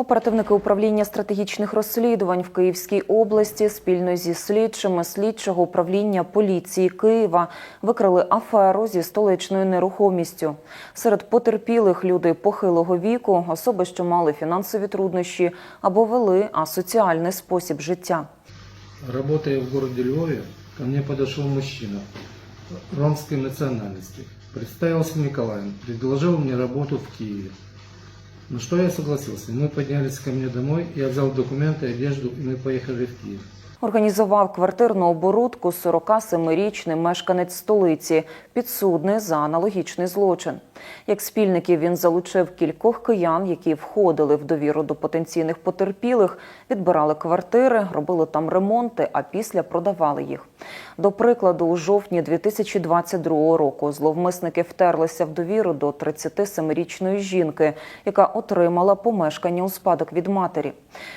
Оперативники управління стратегічних розслідувань в Київській області спільно зі слідчими слідчого управління поліції Києва викрили аферу зі столичною нерухомістю. Серед потерпілих люди похилого віку, особи, що мали фінансові труднощі або вели асоціальний спосіб життя. Работая в городе Львове, ко мне подошел мужчина ромской национальности. Представился Николаем, предложил мне работу в Киеве. На что я согласился. Мы поднялись ко мне домой, я взял документы, одежду, и мы поехали в Киев. Організував квартирну оборудку 47-річний мешканець столиці, підсудний за аналогічний злочин. Як спільників він залучив кількох киян, які входили в довіру до потенційних потерпілих, відбирали квартири, робили там ремонти, а після продавали їх. До прикладу, у жовтні 2022 року зловмисники втерлися в довіру до 37-річної жінки, яка отримала помешкання у спадок від матері.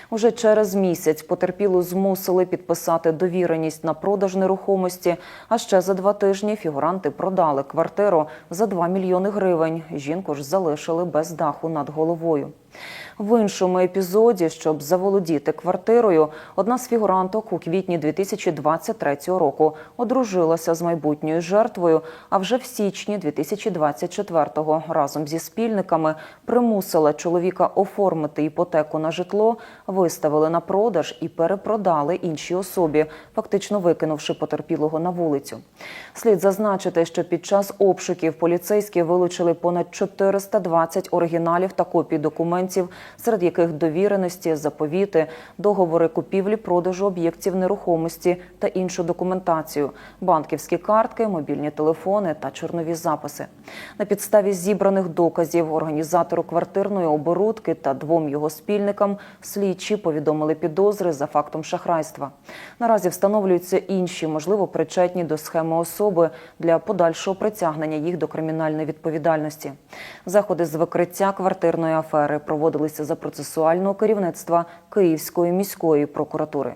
Уже через місяць потерпілу змусили підписати довіреність на продаж нерухомості. А ще за два тижні фігуранти продали квартиру за 2 мільйони гривень. Жінку ж залишили без даху над головою. В іншому епізоді, щоб заволодіти квартирою, одна з фігуранток у квітні 2023 року одружилася з майбутньою жертвою, а вже в січні 2024-го разом зі спільниками примусила чоловіка оформити іпотеку на житло, виставили на продаж і перепродали іншій особі, фактично викинувши потерпілого на вулицю. Слід зазначити, що під час обшуків поліцейські вилучили понад 420 оригіналів та копій документів, серед яких довіреності, заповіти, договори купівлі-продажу об'єктів нерухомості та іншу документацію, банківські картки, мобільні телефони та чорнові записи. На підставі зібраних доказів організатору квартирної оборудки та двом його спільникам слідчі повідомили підозри за фактом шахрайства. Наразі встановлюються інші, можливо, причетні до схеми особи для подальшого притягнення їх до кримінальної відповідальності. Заходи з викриття квартирної афери проводилися за процесуального керівництва Київської міської прокуратури.